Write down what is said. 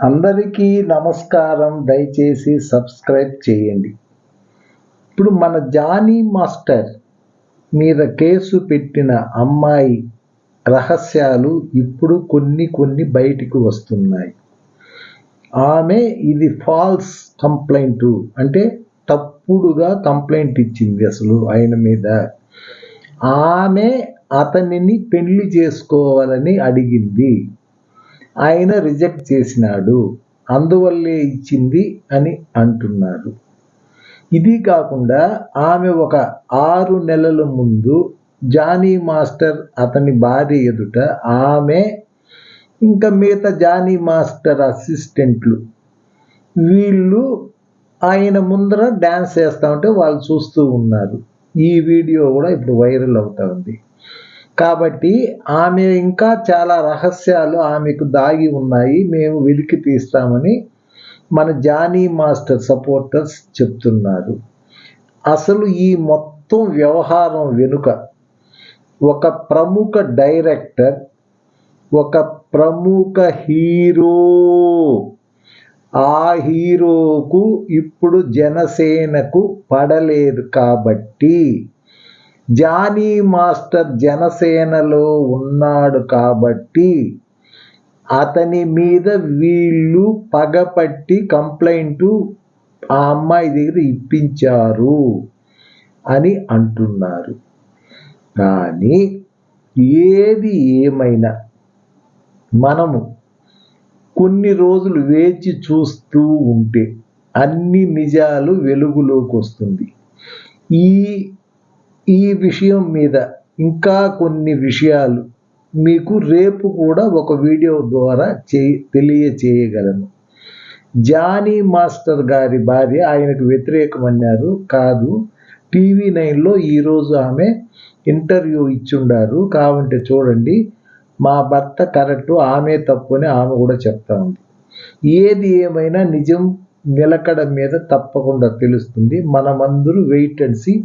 అందరికీ నమస్కారం. దయచేసి సబ్స్క్రైబ్ చేయండి. ఇప్పుడు మన జానీ మాస్టర్ మీద కేసు పెట్టిన అమ్మాయి రహస్యాలు ఇప్పుడు కొన్ని కొన్ని బయటికి వస్తున్నాయి. ఆమె ఇది ఫాల్స్ కంప్లైంట్. అంటే తప్పుడుగా కంప్లైంట్ ఇచ్చింది అసలు ఆయన మీద. ఆమె అతనిని పెళ్ళి చేసుకోవాలని అడిగింది. ఆయన రిజెక్ట్ చేసినాడు అందువల్లే ఇచ్చింది అని అంటున్నారు ఇది కాకుండా ఆమె ఒక ఆరు నెలల ముందు జానీ మాస్టర్ అతని భార్య ఎదుట ఆమె ఇంకా మిగతా జానీ మాస్టర్ అసిస్టెంట్లు వీళ్ళు ఆయన ముందర డ్యాన్స్ చేస్తూ ఉంటే వాళ్ళు చూస్తూ ఉన్నారు. ఈ వీడియో కూడా ఇప్పుడు వైరల్ అవుతా ఉంది. కాబట్టి ఆమె ఇంకా చాలా రహస్యాలు ఆమెకు దాగి ఉన్నాయి. మేము వెలికి తీస్తామని మన జానీ మాస్టర్ సపోర్టర్స్ చెప్తున్నారు. అసలు ఈ మొత్తం వ్యవహారం వెనుక ఒక ప్రముఖ డైరెక్టర్ ఒక ప్రముఖ హీరో ఆ హీరోకు ఇప్పుడు జనసేనకు పడలేదు కాబట్టి జానీ మాస్టర్ జనసేనలో ఉన్నాడు కాబట్టి అతని మీద వీళ్ళు పగపట్టి కంప్లైంట్ ఆ అమ్మాయి దగ్గర ఇప్పించారు అని అంటున్నారు. కానీ ఏది ఏమైనా మనము కొన్ని రోజులు వేచి చూస్తూ ఉంటే అన్ని నిజాలు వెలుగులోకి వస్తుంది. ఈ ఈ విషయం మీద ఇంకా కొన్ని విషయాలు మీకు రేపు కూడా ఒక వీడియో ద్వారా చే తెలియచేయగలను. జానీ మాస్టర్ గారి భార్య ఆయనకు వ్యతిరేకమన్నారు. కాదు టీవీ నైన్లో ఈరోజు ఆమె ఇంటర్వ్యూ ఇచ్చుండారు. కావంటే చూడండి మా భర్త కరెక్టు ఆమె తప్పు అని ఆమె కూడా చెప్తా ఉంది ఏది ఏమైనా నిజం నిలకడ మీద తప్పకుండా తెలుస్తుంది. మనమందరూ wait and see